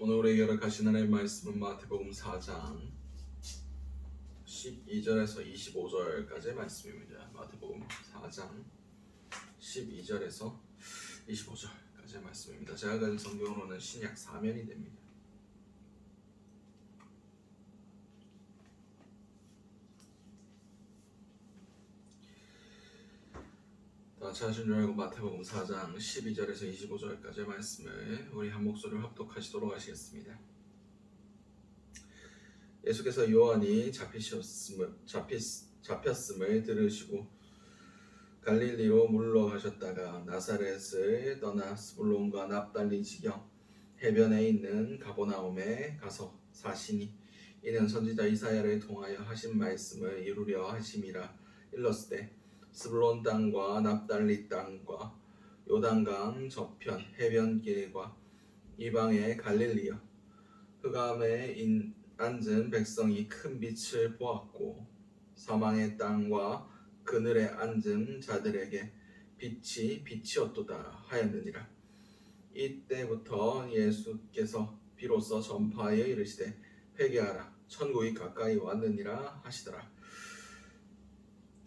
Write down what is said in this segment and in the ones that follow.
오늘 우리에게 허락하신 하나님의 말씀은 마태복음 4장 12절에서 25절까지의 말씀입니다. 마태복음 4장 12절에서 25절까지의 말씀입니다. 제가 가진 성경으로는 신약 사면이 됩니다. 줄 알고 마태복음 4장 12절에서 25절까지의 말씀을 우리 한 목소리를 합독하시도록 하시겠습니다. 예수께서 요한이 잡히셨음을 잡혔, 잡혔음을 들으시고 갈릴리로 물러가셨다가 나사렛을 떠나 스불론과 납달리 지경 해변에 있는 가보나움에 가서 사시니 이는 선지자 이사야를 통하여 하신 말씀을 이루려 하심이라 일렀을 스불론 땅과 납달리 땅과 요단강 저편 해변길과 이방의 갈릴리여 흑암에 인, 앉은 백성이 큰 빛을 보았고 사망의 땅과 그늘에 앉은 자들에게 빛이 빛이었도다 하였느니라. 이때부터 예수께서 비로소 전파하여 이르시되 회개하라. 천국이 가까이 왔느니라 하시더라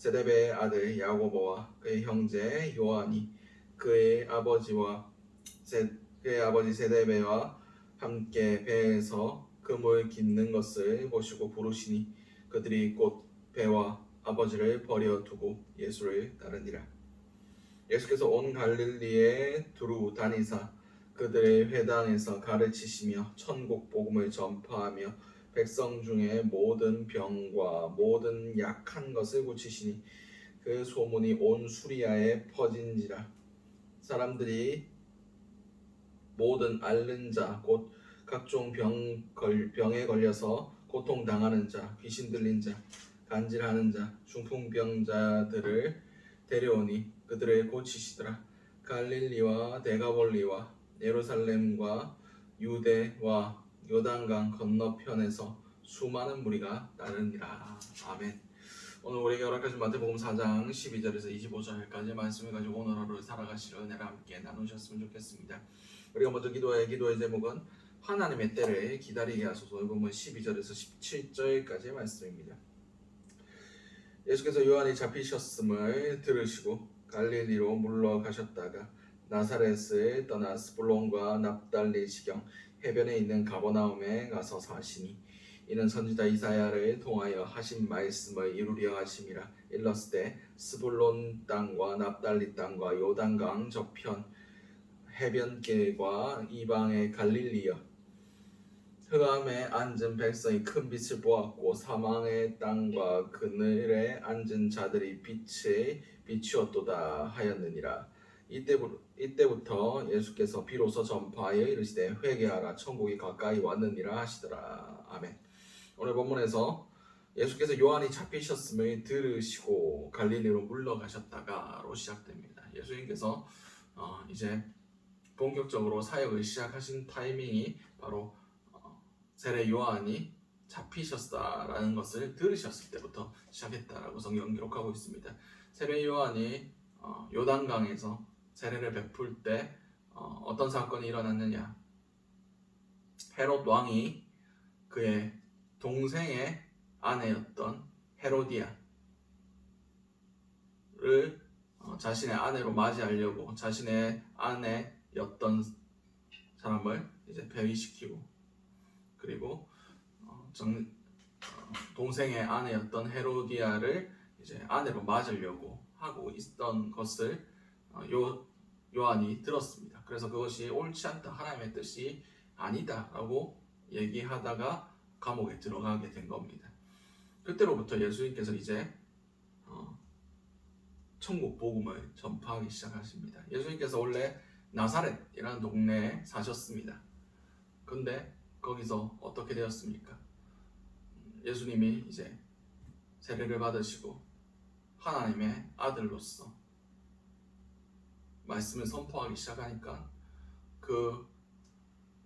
세데베의 아들 야고보와 그의 형제 요한이 그의 아버지와 세, 그의 아버지 세데베와 함께 배에서 금을 깃는 것을 보시고 부르시니 그들이 곧 배와 아버지를 버려 두고 예수를 따르니라. 예수께서 온 갈릴리에 두루 다니사 그들의 회당에서 가르치시며 천국 복음을 전파하며 백성 중에 모든 병과 모든 약한 것을 고치시니 그 소문이 온 수리아에 퍼진지라. 사람들이 모든 앓는 자 곧 각종 병 걸, 병에 걸려서 고통 당하는 자 귀신 들린 자 간질하는 자 중풍병자들을 데려오니 그들을 고치시더라. 갈릴리와 데가볼리와 예루살렘과 유대와 요단강 건너편에서 수많은 무리가 따르니라. 아멘. 오늘 우리에게 허락하신 마태복음 4장 12절에서 25절까지 말씀을 가지고 오늘 하루 살아가실 은혜를 함께 나누셨으면 좋겠습니다. 우리가 먼저 기도의 기도의 제목은 하나님의 때를 기다리게 하소서. 본문 12절에서 17절까지의 말씀입니다. 예수께서 요한이 잡히셨음을 들으시고 갈릴리로 물러가셨다가 나사렛을 떠나 스불론과 납달리 지경 해변에 있는 가버나움에 가서 사시니 이는 선지자 이사야를 통하여 하신 말씀을 이루려 하심이라. 일렀을 때 스불론 땅과 납달리 땅과 요단강 저편 해변길과 이방의 갈릴리여 흑암에 앉은 백성이 큰 빛을 보았고 사망의 땅과 그늘에 앉은 자들이 빛에 비추었도다 하였느니라 이때부, 이때부터 예수께서 비로소 전파하여 이르시되 회개하라. 천국이 가까이 왔느니라 하시더라. 아멘. 오늘 본문에서 예수께서 요한이 잡히셨음을 들으시고 갈릴리로 물러가셨다가로 시작됩니다. 예수님께서 어, 이제 본격적으로 사역을 시작하신 타이밍이 바로 어, 세례 요한이 잡히셨다라는 것을 들으셨을 때부터 시작했다라고 성경 기록하고 있습니다. 세례 요한이 어, 요단강에서 세례를 베풀 때 어, 어떤 사건이 일어났느냐? 헤롯 왕이 그의 동생의 아내였던 헤로디아를 어, 자신의 아내로 맞이하려고 자신의 아내였던 사람을 이제 폐위시키고 그리고 어, 정, 어, 동생의 아내였던 헤로디아를 이제 아내로 맞으려고 하고 있던 것을 어, 요 요한이 들었습니다. 그래서 그것이 옳지 않다 하나님의 뜻이 아니다라고 얘기하다가 감옥에 들어가게 된 겁니다. 그때로부터 예수님께서 이제 어, 천국 복음을 전파하기 시작하십니다. 예수님께서 원래 나사렛이라는 동네에 사셨습니다. 근데 거기서 어떻게 되었습니까? 예수님이 이제 세례를 받으시고 하나님의 아들로서 말씀을 선포하기 시작하니까 그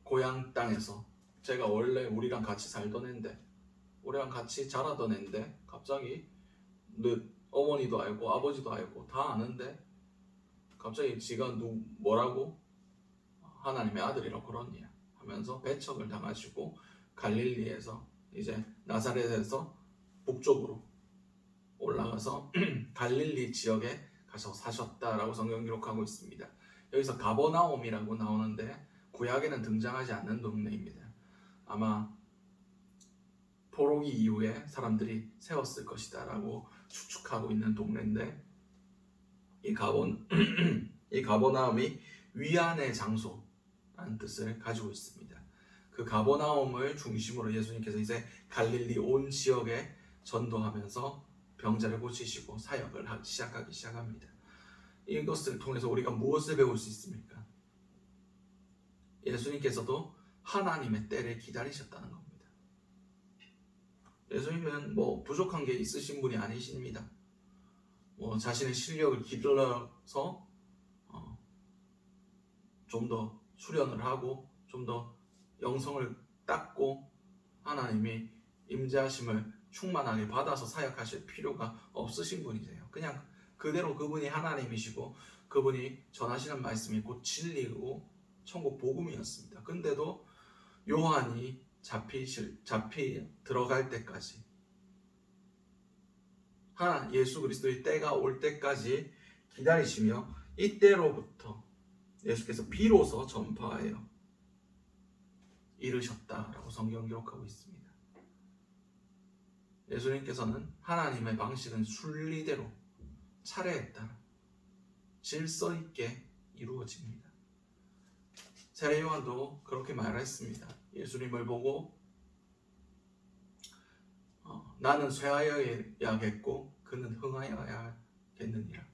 고향 땅에서 제가 원래 우리랑 같이 살던 앤데 우리랑 같이 자라던 앤데 갑자기 늦 어머니도 알고 아버지도 알고 다 아는데 갑자기 지가 누 뭐라고? 하나님의 아들이라고 그러냐 하면서 배척을 당하시고 갈릴리에서 이제 나사렛에서 북쪽으로 올라가서 갈릴리 지역에 가서 사셨다라고 성경 기록하고 있습니다. 여기서 가버나움이라고 나오는데 구약에는 등장하지 않는 동네입니다. 아마 포로기 이후에 사람들이 세웠을 것이다라고 추측하고 있는 동네인데 이 가본 이 가버나움이 위안의 장소라는 뜻을 가지고 있습니다. 그 가버나움을 중심으로 예수님께서 이제 갈릴리 온 지역에 전도하면서 병자를 고치시고 사역을 하기 시작하기 시작합니다. 이것을 통해서 우리가 무엇을 배울 수 있습니까? 예수님께서도 하나님의 때를 기다리셨다는 겁니다. 예수님은 뭐 부족한 게 있으신 분이 아니십니다. 뭐 자신의 실력을 길러서 어, 좀더 수련을 하고 좀 더 영성을 닦고 하나님이 임재하심을 충만하게 받아서 사역하실 필요가 없으신 분이세요. 그냥 그대로 그분이 하나님이시고 그분이 전하시는 말씀이 곧 진리고 천국 복음이었습니다. 근데도 요한이 잡히실 잡히 들어갈 때까지 하나 예수 그리스도의 때가 올 때까지 기다리시며 이때로부터 예수께서 비로소 전파하여 이르셨다라고 성경 기록하고 있습니다. 예수님께서는 하나님의 방식은 순리대로 차례에 따라 질서 있게 이루어집니다. 세례 요한도 그렇게 말했습니다. 예수님을 보고 어, 나는 쇠하여야겠고 그는 흥하여야겠느니라.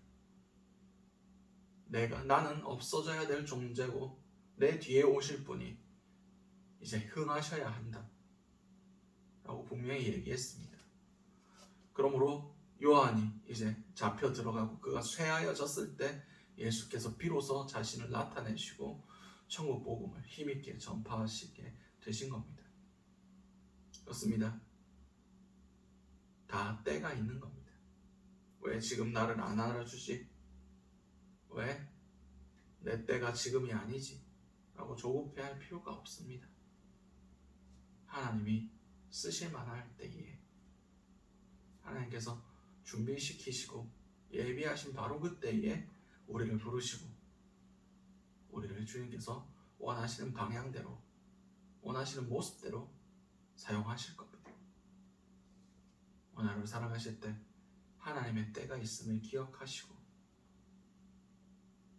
내가 나는 없어져야 될 존재고 내 뒤에 오실 분이 이제 흥하셔야 한다. 라고 분명히 얘기했습니다. 그러므로 요한이 이제 잡혀 들어가고 그가 쇠하여졌을 때 예수께서 비로소 자신을 나타내시고 천국 복음을 힘있게 전파하시게 되신 겁니다. 그렇습니다. 다 때가 있는 겁니다. 왜 지금 나를 안 알아주지? 왜? 내 때가 지금이 아니지? 라고 조급해할 필요가 없습니다. 하나님이 쓰실 만할 때에 하나님께서 준비시키시고 예비하신 바로 그때에 우리를 부르시고 우리를 주님께서 원하시는 방향대로 원하시는 모습대로 사용하실 겁니다. 오늘을 살아가실 때 하나님의 때가 있음을 기억하시고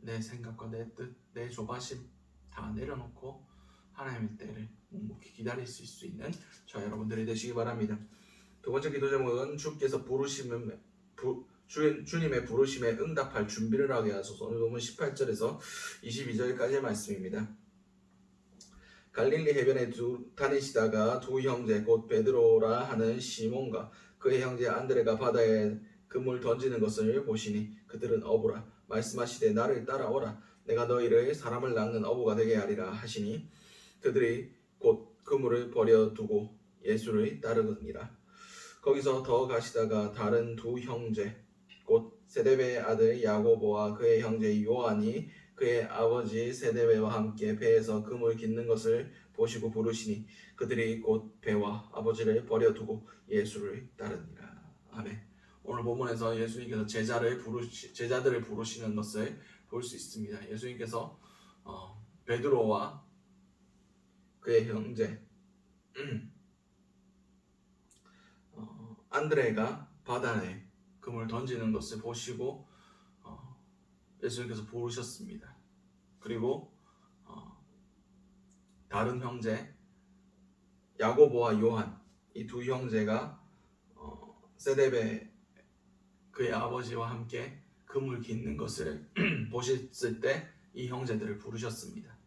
내 생각과 내 뜻, 내 조바심 다 내려놓고 하나님의 때를 묵묵히 기다릴 수 있는 저 여러분들이 되시기 바랍니다. 두 번째 기도 제목은 주께서 부르시면 부, 주, 주님의 부르심에 응답할 준비를 하게 하소서. 오늘 본문 18절에서 22절까지의 말씀입니다. 갈릴리 해변에 두, 다니시다가 두 형제 곧 베드로라 하는 시몬과 그의 형제 안드레가 바다에 그물 던지는 것을 보시니 그들은 어부라 말씀하시되 나를 따라오라 내가 너희를 사람을 낚는 어부가 되게 하리라 하시니 그들이 곧 그물을 버려 두고 예수를 따르느니라 거기서 더 가시다가 다른 두 형제 곧 세데베의 아들 야고보와 그의 형제 요한이 그의 아버지 세데베와 함께 배에서 금을 깃는 것을 보시고 부르시니 그들이 곧 배와 아버지를 버려두고 예수를 따르니라. 아멘. 오늘 본문에서 예수님께서 제자를 부르시 제자들을 부르시는 것을 볼 수 있습니다. 예수님께서 어, 베드로와 그의 형제 어, 안드레가 바다에 금을 던지는 것을 보시고 어, 예수님께서 부르셨습니다. 그리고 어, 다른 형제 야고보와 요한 이 두 형제가 어, 세데베 그의 아버지와 함께 금을 깃는 것을 보셨을 때 이 형제들을 부르셨습니다.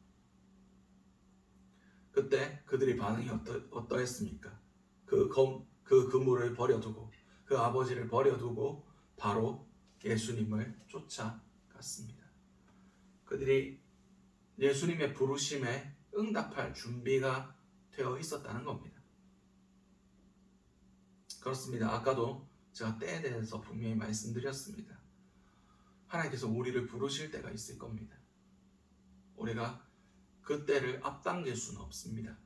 그때 그들의 반응이 어떠, 어떠했습니까? 그, 검, 그 그물을 버려두고 그 아버지를 버려두고 바로 예수님을 쫓아갔습니다. 그들이 예수님의 부르심에 응답할 준비가 되어 있었다는 겁니다. 그렇습니다. 아까도 제가 때에 대해서 분명히 말씀드렸습니다. 하나님께서 우리를 부르실 때가 있을 겁니다. 우리가 그 때를 앞당길 수는 없습니다.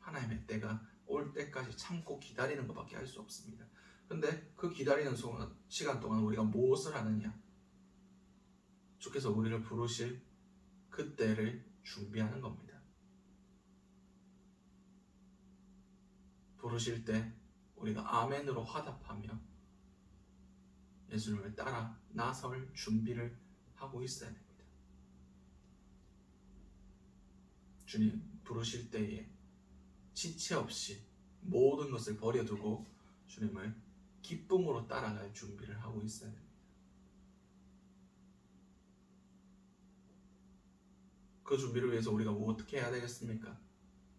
하나님의 때가 올 때까지 참고 기다리는 것밖에 할 수 없습니다. 근데 그 기다리는 시간 동안 우리가 무엇을 하느냐? 주께서 우리를 부르실 그 때를 준비하는 겁니다. 부르실 때 우리가 아멘으로 화답하며 예수님을 따라 나설 준비를 하고 있어야 됩니다. 주님 부르실 때에 지체 없이 모든 것을 버려두고 주님을 기쁨으로 따라갈 준비를 하고 있어야 됩니다. 그 준비를 위해서 우리가 뭐 어떻게 해야 되겠습니까?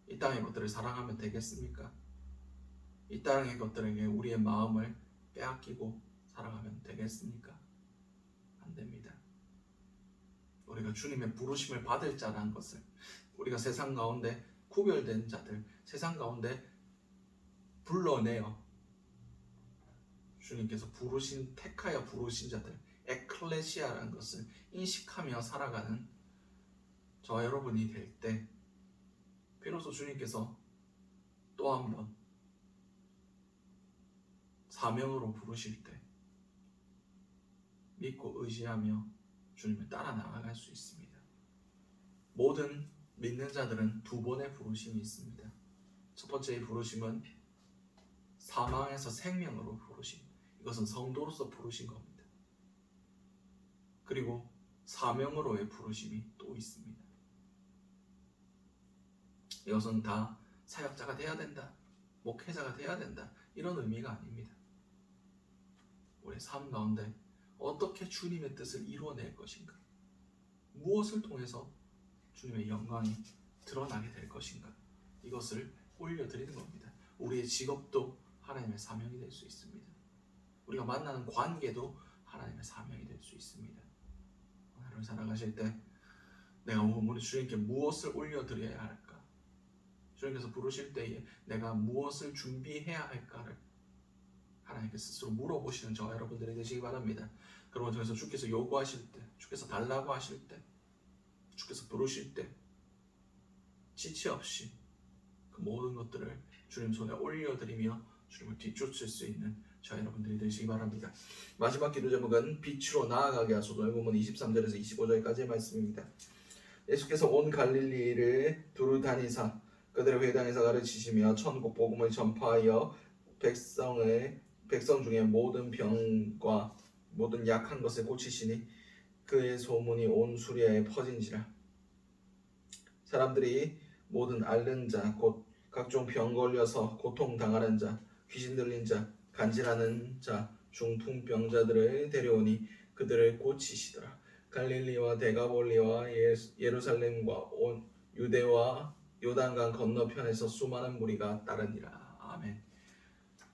이 땅의 것들을 사랑하면 되겠습니까? 이 땅의 것들에게 우리의 마음을 빼앗기고 살아가면 되겠습니까? 안 됩니다. 우리가 주님의 부르심을 받을 자라는 것을 우리가 세상 가운데 구별된 자들, 세상 가운데 불러내어 주님께서 부르신 택하여 부르신 자들, 에클레시아라는 것을 인식하며 살아가는 저 여러분이 될 때 비로소 주님께서 또 한 번 사명으로 부르실 때 믿고 의지하며 주님을 따라 나아갈 수 있습니다. 모든 믿는 자들은 두 번의 부르심이 있습니다. 첫 번째의 부르심은 사망에서 생명으로 부르심. 이것은 성도로서 부르신 겁니다. 그리고 사명으로의 부르심이 또 있습니다. 이것은 다 사역자가 돼야 된다. 목회자가 돼야 된다. 이런 의미가 아닙니다. 우리 삶 가운데 어떻게 주님의 뜻을 이루어낼 것인가? 무엇을 통해서 주님의 영광이 드러나게 될 것인가? 이것을 올려드리는 겁니다. 우리의 직업도 하나님의 사명이 될 수 있습니다. 우리가 만나는 관계도 하나님의 사명이 될 수 있습니다. 하루를 살아가실 때 내가 우리 주님께 무엇을 올려드려야 할까? 주님께서 부르실 때에 내가 무엇을 준비해야 할까를 하나님께 스스로 물어보시는 저와 여러분들이 되시기 바랍니다. 그러고 통해서 주께서 요구하실 때, 주께서 달라고 하실 때, 주께서 부르실 때 지체 없이 그 모든 것들을 주님 손에 올려드리며 주님을 뒤쫓을 수 있는 저 여러분들이 되시기 바랍니다. 마지막 기도 제목은 빛으로 나아가게 하소서. 본문 23절에서 25절까지의 말씀입니다. 예수께서 온 갈릴리를 두루 다니사 그들의 회당에서 가르치시며 천국 복음을 전파하여 백성의 백성 중에 모든 병과 모든 약한 것을 고치시니 그의 소문이 온 수리아에 퍼진지라. 사람들이 모든 앓는 자 곧 각종 병 걸려서 고통 당하는 자 귀신 들린 자 간질하는 자 중풍병자들을 데려오니 그들을 고치시더라. 갈릴리와 데가볼리와 예- 예루살렘과 온 유대와 요단강 건너편에서 수많은 무리가 따르니라. 아멘.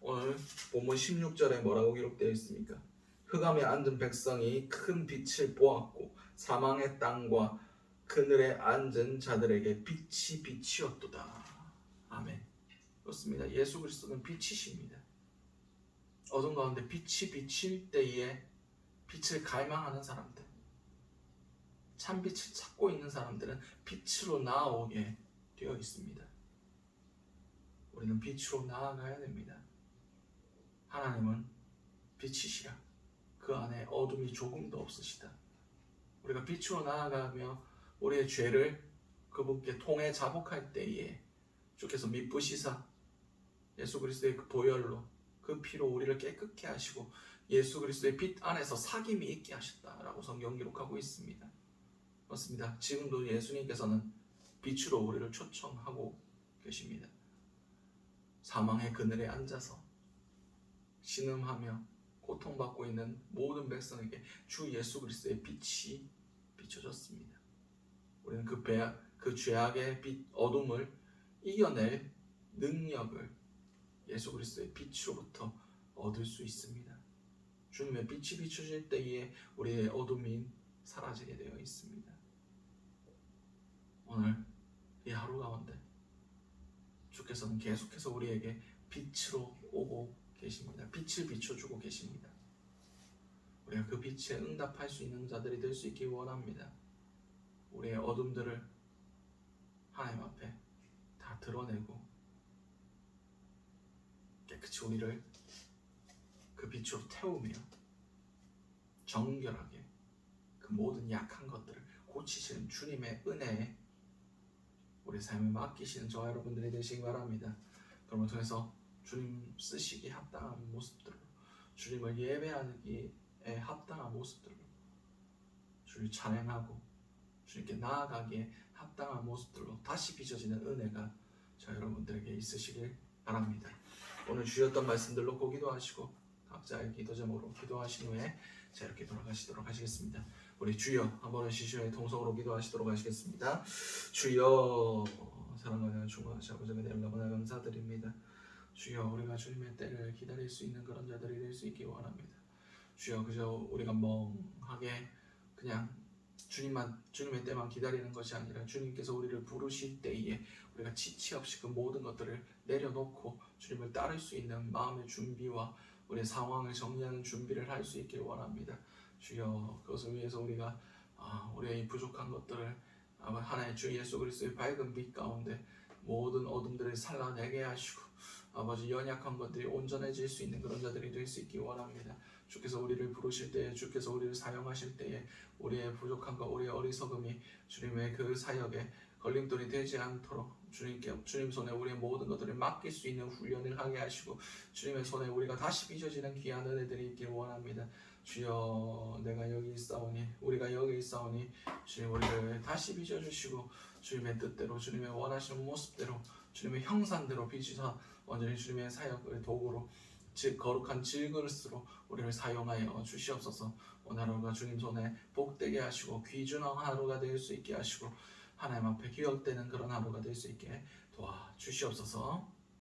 오늘 본문 16절에 뭐라고 기록되어 있습니까? 흑암에 앉은 백성이 큰 빛을 보았고 사망의 땅과 그늘에 앉은 자들에게 빛이 빛이었도다. 아멘. 그렇습니다. 예수 그리스도는 빛이십니다. 어둠 가운데 빛이 비칠 때에 빛을 갈망하는 사람들, 참 빛을 찾고 있는 사람들은 빛으로 나아오게 되어 있습니다. 우리는 빛으로 나아가야 됩니다. 하나님은 빛이시라. 그 안에 어둠이 조금도 없으시다. 우리가 빛으로 나아가며 우리의 죄를 그분께 통해 자복할 때에 주께서 미쁘시사 예수 그리스도의 그 보혈로 그 피로 우리를 깨끗게 하시고 예수 그리스도의 빛 안에서 사귐이 있게 하셨다라고 성경 기록하고 있습니다. 맞습니다. 지금도 예수님께서는 빛으로 우리를 초청하고 계십니다. 사망의 그늘에 앉아서 신음하며 고통받고 있는 모든 백성에게 주 예수 그리스도의 빛이 비춰졌습니다. 우리는 그, 배, 그 죄악의 빛 어둠을 이겨낼 능력을 예수 그리스도의 빛으로부터 얻을 수 있습니다. 주님의 빛이 비춰질 때에 우리의 어둠이 사라지게 되어 있습니다. 오늘 이 하루 가운데 주께서는 계속해서 우리에게 빛으로 오고 계십니다. 빛을 비춰주고 계십니다. 우리가 그 빛에 응답할 수 있는 자들이 될 수 있기 원합니다. 우리의 어둠들을 하나님 앞에 다 드러내고 깨끗이 우리를 그 빛으로 태우며 정결하게 그 모든 약한 것들을 고치시는 주님의 은혜에 우리 삶을 맡기시는 저와 여러분들이 되시기 바랍니다. 그러면 통해서 주님 쓰시기 합당한 모습들로 주님을 예배하기에 합당한 모습들로 주를 찬양하고 주님께 나아가기에 합당한 모습들로 다시 빚어지는 은혜가 저 여러분들에게 있으시길 바랍니다. 오늘 주셨던 말씀들 놓고 기도하시고 각자의 기도 제목으로 기도하신 후에 자 이렇게 돌아가시도록 하시겠습니다. 우리 주여 한번 시시에 통성으로 기도하시도록 하시겠습니다. 주여 사랑하는 중화하시 아버지 은혜를 너무나 감사드립니다. 주여 우리가 주님의 때를 기다릴 수 있는 그런 자들이 될 수 있기 원합니다. 주여 그저 우리가 멍하게 그냥 주님만 주님의 때만 기다리는 것이 아니라 주님께서 우리를 부르실 때에 우리가 지치 없이 그 모든 것들을 내려놓고 주님을 따를 수 있는 마음의 준비와 우리의 상황을 정리하는 준비를 할 수 있길 원합니다. 주여 그것을 위해서 우리가 아, 우리의 이 부족한 것들을 하나의 주 예수 그리스도의 밝은 빛 가운데 모든 어둠들을 살라내게 하시고 아버지 연약한 것들이 온전해질 수 있는 그런 자들이 될 수 있기 원합니다. 주께서 우리를 부르실 때에 주께서 우리를 사용하실 때에 우리의 부족한 것 우리의 어리석음이 주님의 그 사역에 걸림돌이 되지 않도록 주님께 주님 손에 우리의 모든 것들을 맡길 수 있는 훈련을 하게 하시고 주님의 손에 우리가 다시 빚어지는 귀한 은혜들이 있길 원합니다. 주여 내가 여기 있사오니 우리가 여기 있사오니 주님 우리를 다시 빚어주시고 주님의 뜻대로 주님의 원하시는 모습대로 주님의 형상대로 빚으사 완전히 주님의 사역을 도구로 즉 거룩한 질그릇으로 우리를 사용하여 주시옵소서. 오늘 하루가 주님 손에 복되게 하시고 귀중한 하루가 될 수 있게 하시고 하나님 앞에 기억되는 그런 하루가 될 수 있게 도와 주시옵소서